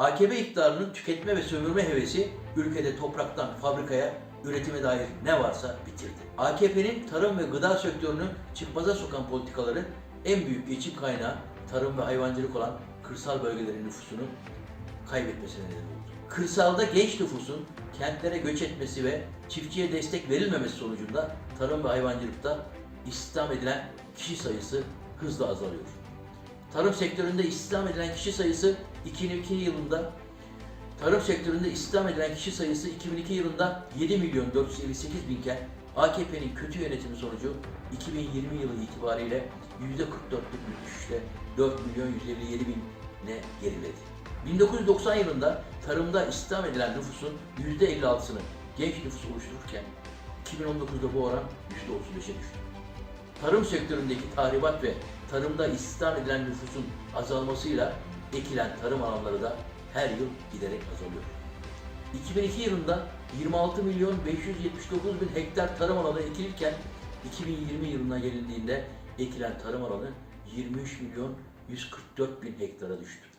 AKP iktidarının tüketme ve sömürme hevesi ülkede topraktan fabrikaya, üretime dair ne varsa bitirdi. AKP'nin tarım ve gıda sektörünü çıkmaza sokan politikaları en büyük geçim kaynağı tarım ve hayvancılık olan kırsal bölgelerin nüfusunu kaybetmesine neden oldu. Kırsalda genç nüfusun kentlere göç etmesi ve çiftçiye destek verilmemesi sonucunda tarım ve hayvancılıkta istihdam edilen kişi sayısı hızla azalıyor. Tarım sektöründe istihdam edilen kişi sayısı 2002 yılında Tarım sektöründe istihdam edilen kişi sayısı 2002 yılında 7 milyon 458 binken AKP'nin kötü yönetimi sonucu 2020 yılı itibariyle %44'lük bir düşüşle 4 milyon 157 bine geriledi. 1990 yılında tarımda istihdam edilen nüfusun %56'sını genç nüfus oluştururken 2019'da bu oran %35'e düştü. Tarım sektöründeki tahribat ve tarımda istihdam edilen nüfusun azalmasıyla ekilen tarım alanları da her yıl giderek azalıyor. 2002 yılında 26 milyon 579 bin hektar tarım alanı ekilirken 2020 yılına gelindiğinde ekilen tarım alanı 23 milyon 144 bin hektara düştü.